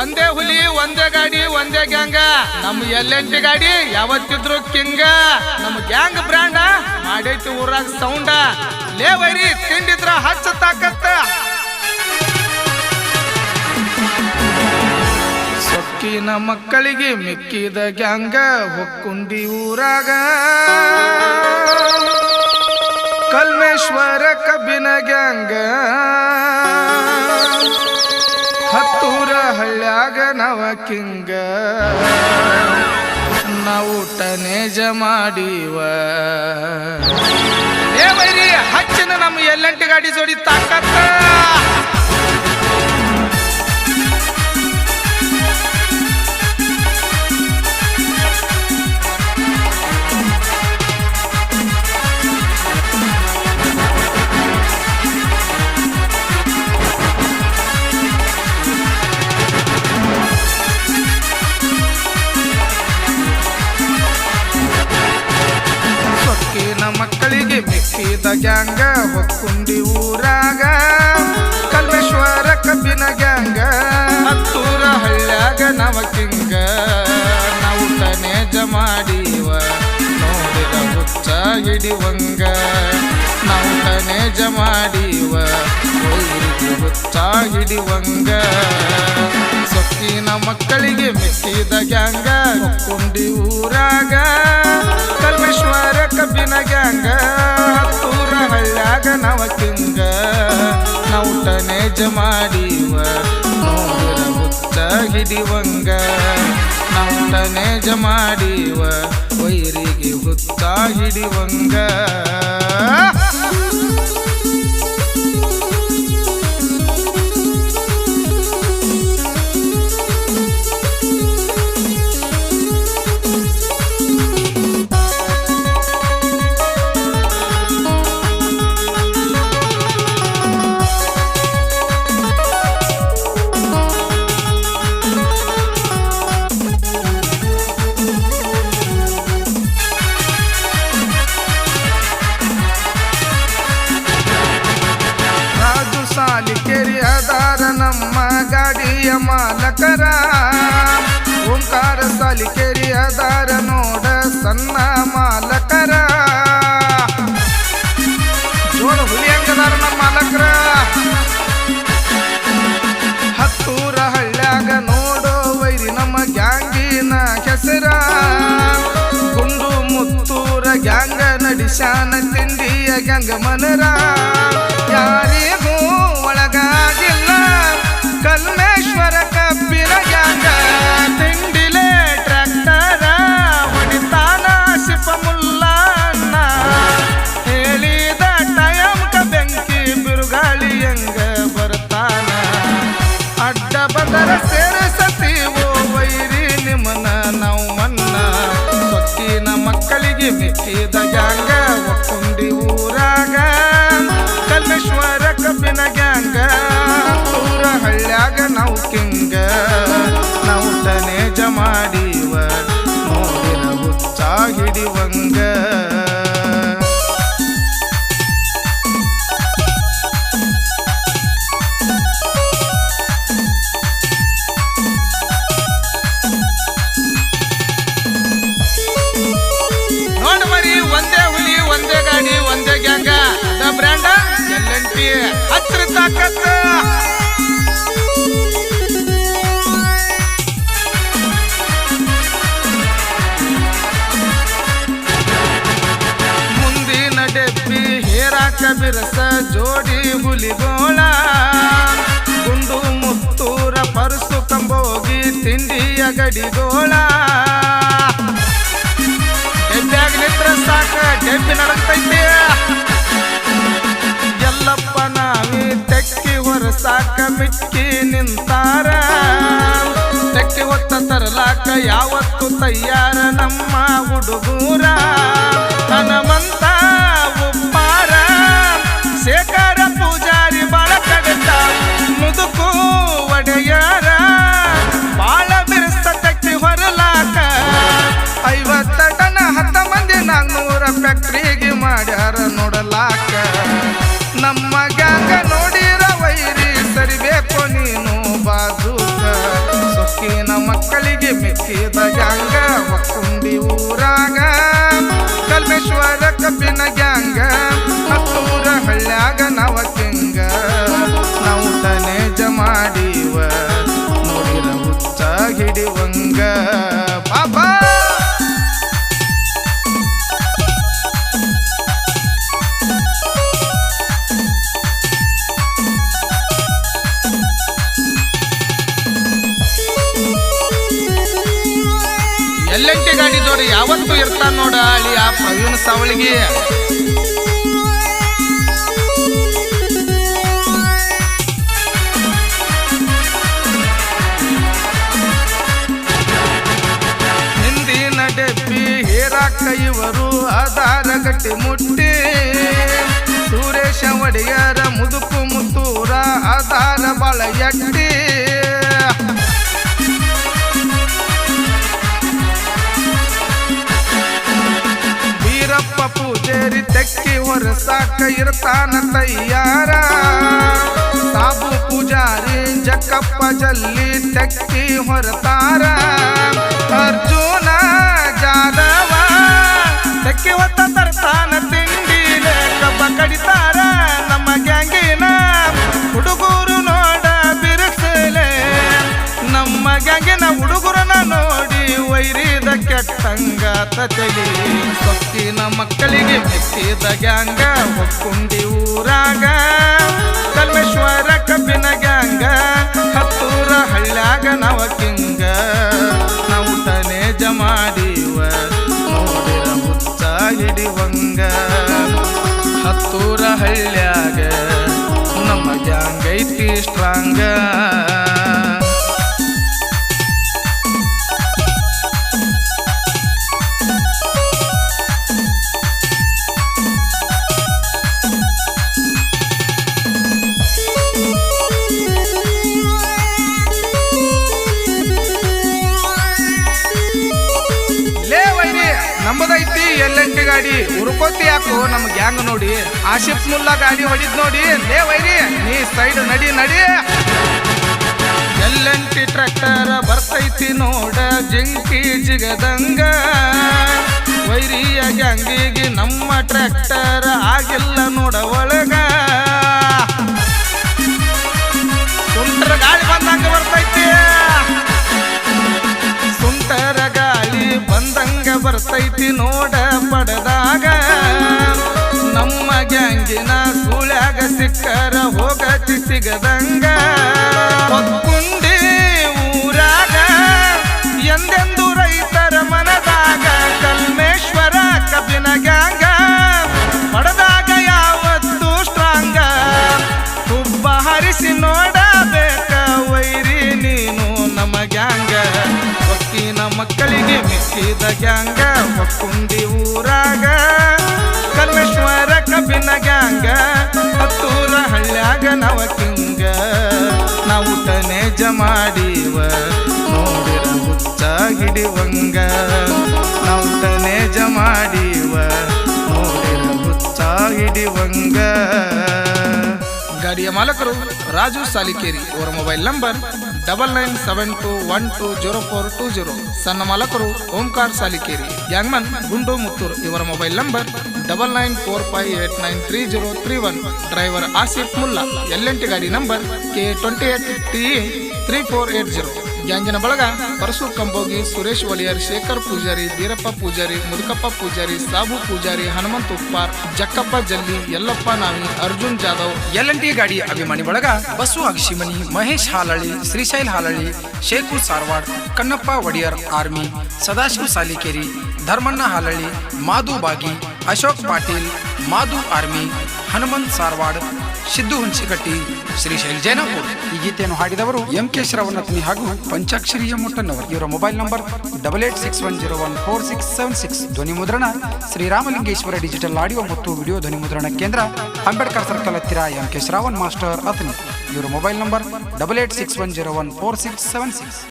ಒಂದೇ ಹುಲಿ, ಒಂದೇ ಗಾಡಿ, ಒಂದೇ ಗ್ಯಾಂಗ. ನಮ್ ಎಲ್ಲೆಂಟಿ ಗಾಡಿ ಯಾವತ್ತಿದ್ರು ಕಿಂಗ. ನಮ್ ಗ್ಯಾಂಗ್ ಬ್ರ್ಯಾಂಡ ಮಾಡೈತಿ ಊರಾಗ ಸೌಂಡ. ಲೇ ವೈರಿ, ತಿಂಡಿದ್ರ ಹಚ್ಚ ತಾಕತ್ತ. ಸೊಕ್ಕಿನ ಮಕ್ಕಳಿಗೆ ಮಿಕ್ಕಿದ ಗ್ಯಾಂಗ ಹೊಕ್ಕುಂಡಿ ಊರಾಗ. ಕಲ್ಮೇಶ್ವರ ಕಬ್ಬಿನ ಗ್ಯಾಂಗ. ಹತ್ತೂರ ಹಳ್ಳ್ಯಾಗ ನವ ಕಿಂಗ. ನಾವು ನೇಜ ಮಾಡಿವ. ಏ ಹಚ್ಚಿನ ನಮ್ಮ ಎಲ್ಲಂಟಿ ಗಾಡಿ ಜೋಡಿ ತಾಕತ್ತ. ಮಾಡೀವ. ನೋಡಿದ ಹುಚ್ಚ ಹಿಡಿವಂಗ. ನಾವು ನೇಜ ಮಾಡಿವ ಹುಚ್ಚ ಹಿಡಿವಂಗ. ಸೊಕ್ಕಿನ ಮಕ್ಕಳಿಗೆ ಮೆಚ್ಚಿದ ಗ್ಯಾಂಗ. ಕುಂಡಿ ಊರಾಗ ಕಲ್ಮೇಶ್ವರ ಕಬ್ಬಿನ ಗ್ಯಾಂಗ. ಹತ್ತೂರ ಹಳ್ಳ್ಯಾಗ ನವ ಕಿಂಗ. ನಾವು ನೇಜ ಮಾಡಿವ ನೋಡಿರ ಹುಚ್ಚ ಹಿಡಿವಂಗ ಮಾಡಿವ ವೈರಿಗೆ ಹುತ್ತ ಹಿಡಿವಂಗ ನಡಿಶಾನ ತಿಂಡಿಯ ಗಂಗ ಮನರ ಯಾರಿಗೂ ಒಳಗಾಗಿಲ್ಲ. ಕಲ್ಮೇಶ್ವರ ಕಬ್ಬಿನ ಗಂಗ ತಿಂಡಿಲೆ ಟ್ರ್ಯಾಕ್ಟರ, ಹೊಡಿತಾನ ಶಿಪ ಮುಲ್ಲಾನ ಹೇಳಿದ ಟಯಂಕ ಬೆಂಕಿ ಬಿರುಗಾಳಿ ಹೆಂಗ ಬರ್ತಾನ ಅಡ್ಡ ಬದರ ಸೇರಿಸತೀವೋ ವೈರಿ ನಿಮ್ಮನ ನಾವು ಮನ್ನ. ಸೊಕ್ಕಿನ ಮಕ್ಕಳಿಗೆ ಮಿಕ್ಕಿದ ಗ್ಯಾಂಗ ಕಲ್ಮೇಶ್ವರ ಕಬ್ಬಿನ ಗ್ಯಾಂಗ. ಊರ ಹಳ್ಳ್ಯಾಗ ನಾವು ಕಿಂಗ. ನಾವು ನೇಜ ಮಾಡಿವ ನೋಡಿನ ಹುಚ್ಚ ತಿಂಡಿಯ ಗಡಿಗೋಳ. ಡೆಬ್ಬ್ಯಾಗ ಸಾಕ ಡೆಬ್ಬಿ ನಡಕ್ತೈತಿ ಎಲ್ಲಪ್ಪ, ನಾವೇ ತೆಕ್ಕಿ ಹೊರಸಾಕ ಮಿಕ್ಕಿ ನಿಂತಾರ. ತೆಕ್ಕಿ ಹೊತ್ತ ತರಲಾಕ ಯಾವತ್ತು ತಯ್ಯಾರ ನಮ್ಮ ಹುಡುಗೂರ. ಗ್ಯಾಂಗ ಹತ್ತೂರ ಹಳ್ಳ್ಯಾಗ ನವ ಕಿಂಗ ನಾವು ತನೇಜ ಮಾಡಿವ ನೋಡಿರ ಹುಚ್ಚ ಹಿಡಿವಂಗ. ಬಾಬಾ! ಎಲ್ಲಂಟಿ ಗಾಡಿ ಜೋಡಿ ಯಾವತ್ತೂ ಇರ್ತಾನ ನೋಡ ಅಳಿ ಆ ಪ್ರವೀಣ್ ಸಾವಳಿಗೆ. ಹೇರಾಕ ಇವರು ಆಧಾರ ಗಟ್ಟಿ ಮುಟ್ಟಿ. ಸುರೇಶ ಒಡೆಯರ ಮುದುಕು ಮುತ್ತೂರ ಆಧಾರ ಬಾಳ ಎಟ್ಟಿ. ವೀರಪ್ಪ ಪೂಜೇರಿ ತೆಕ್ಕಿ ಹೊರಸಾಕ ಇರ್ತಾನ ತಯ್ಯಾರ ಸಾಬು ಪೂಜಾರಿ ಜಕ್ಕಪ್ಪ ಜಲ್ಲಿ ತೆಕ್ಕಿ ಹೊರತಾರ. ಅರ್ಜುನ ಜಾದವ ತೆಕ್ಕಿ ಹೊತ್ತ ತರ್ತಾನ ತಿಂಡಿನ ಕಬ್ಬ ಕಡಿತಾರ ನಮ್ಮ ಗ್ಯಾಂಗಿನ ಹುಡುಗರು ನೋಡ ಬಿರುಸಲೆ. ನಮ್ಮ ಗ್ಯಾಂಗಿನ ಹುಡುಗರನ್ನ ನೋಡಿ ವೈರಿದ ಕೆಟ್ಟಂಗ ತಲಿ ಸೊಕ್ಕಿನ ಮಕ್ಕಳಿಗೆ ಮೆಕ್ಕಿದ ಗ್ಯಾಂಗ, ಒಕ್ಕುಂಡಿ ಊರಾಗ, ಕಲ್ಮೇಶ್ವರ ಕಬ್ಬಿನ ಗ್ಯಾಂಗ, ಹತ್ತೂರ ಹಳ್ಳ್ಯಾಗ ನವ ಕಿಂಗ. ಹಿಡಿವಂಗ ಹತ್ತೂರ ಹಳ್ಳ್ಯಾಗ ನಮ್ಮ ಗ್ಯಾಂಗ್ ಐತಿ ಸ್ಟ್ರಾಂಗ ವೈರಿ ಎಲ್ ಎಂಟಿ ಗಾಡಿ. ಉರ್ಕೋತಿ ಯಾಕು ನಮ್ ಗ್ಯಾಂಗ್ ನೋಡಿ? ಆಶಿಫ್ ಮುಲ್ಲಾ ಗಾಡಿ ಹೊಡಿದ್ ನೋಡಿ. ಲೇ ವೈರಿ, ನೀ ಸೈಡ್ ನಡಿ ನಡಿ. ಎಲ್ಲಂಟಿ ಟ್ರ್ಯಾಕ್ಟರ್ ಬರ್ತೈತಿ ನೋಡ, ಜಿಂಕಿ ಜಿಗದಂಗ. ವೈರಿಯ ಗ್ಯಾಂಗಿಗೆ ನಮ್ಮ ಟ್ರ್ಯಾಕ್ಟರ್ ಆಗಿಲ್ಲ ನೋಡ ಬರ್ತೈತಿ ನೋಡ ಪಡೆದಾಗ ನಮ್ಮ ಗ್ಯಾಂಗಿನ ಸುಳ್ಯಾಗ ಸಿಕ್ಕರ ಹೋಗತಿ ಸಿಗದಂಗ ಒಕ್ಕುಂಡಿ ಊರಾಗ ಎಂದೆಂದು ರೈತರ ಮನದಾಗ ಕಲ್ಮೇಶ್ವರ ಕಬ್ಬಿನ ಗ್ಯಾಂಗ. ಪಡೆದಾಗ ಯಾವತ್ತು ಸ್ಟ್ರಾಂಗ. ಹರಿಸಿ ನೋಡಬೇಕ ವೈರಿ ನೀನು ನಮ್ಮ ಗ್ಯಾಂಗ. ಒಕ್ಕಿನ ಮಕ್ಕಳಿಗೆ ಮೆಚ್ಚಿದ ಗ್ಯಾಂಗ ಮಕ್ಕುಂದಿ ಊರಾಗ, ಕಲ್ಮೇಶ್ವರ ಕಬ್ಬಿನ ಗ್ಯಾಂಗ, ಹತ್ತೂರ ಹಳ್ಳ್ಯಾಗ ನವ ಕಿಂಗ ನಾವು ತನೇಜ ಮಾಡಿವ, ನೋಡಿರ ಹುಚ್ಚ ಹಿಡಿವಂಗ. ನಾವು ತನೇಜ ಮಾಡಿವ, ನೋಡಿರ ಹುಚ್ಚ ಹಿಡಿವಂಗ. ಗಾಡಿಯ ಮಾಲಕರು ರಾಜು ಸಾಲಿಕೇರಿ, ಅವರ mobile number double nine seven two one two zero four two zero. ಸಣ್ಣ ಮಾಲಕರು ಓಂಕಾರ್ ಸಾಲಿಕೇರಿ. ಗ್ಯಾಂಗ್ಮನ್ ಗುಂಡು ಮುತ್ತೂರ್. ಇವರ mobile number double nine four five eight nine three zero three one. Driver Asif Mulla. L N T ಗಾಡಿ number K twenty eight T three four eight zero. ಗ್ಯಾಂಗಿನ ಬಳಗ ಪರಸು ಕಂಬೋಗಿ, ಸುರೇಶ್ ಒಲಿಯರ್, ಶೇಖರ್ ಪೂಜಾರಿ, ಬೀರಪ್ಪ ಪೂಜಾರಿ, ಮುದುಕಪ್ಪ ಪೂಜಾರಿ, ಸಾಬು Poojary, Hanumantha Uppar, Jakkappa Jalli, Yallappa Navi Arjun Jadhav L N T ಗಾಡಿ ಅಭಿಮಾನಿ ಬಳಗ Basu Akshimani Mahesh Halalli, Shrishail Halalli, ಶೇಖು Sarwad, Kannappa Wodeyar army, Sadashiva Salikeri, Dharmanna Halalli, Madhu Bagi, Ashok Patil, Madhu army, Hanumanth Sarwad Siddu Hunasikatti, Shri Jainapur ಈ ಗೀತೆಯನ್ನು ಹಾಡಿದವರು M K ಶ್ರವಣತ್ನಿ ಹಾಗೂ ಪಂಚಾಕ್ಷರಿಯ ಮುಟ್ಟನ್ನವರು ಇವರ mobile number double eight six one zero one four six seven six. ಧ್ವನಿ ಮುದ್ರಣ ಶ್ರೀರಾಮಲಿಂಗೇಶ್ವರ ಡಿಜಿಟಲ್ ಆಡಿಯೋ ಮತ್ತು ವಿಡಿಯೋ ಧ್ವನಿ ಮುದ್ರಣ ಕೇಂದ್ರ ಅಂಬೇಡ್ಕರ್ ಸರ್ಕಲ್ ಹತ್ತಿರ M K Shravan master Athni ಇವರ mobile number double eight six one zero one four six seven six.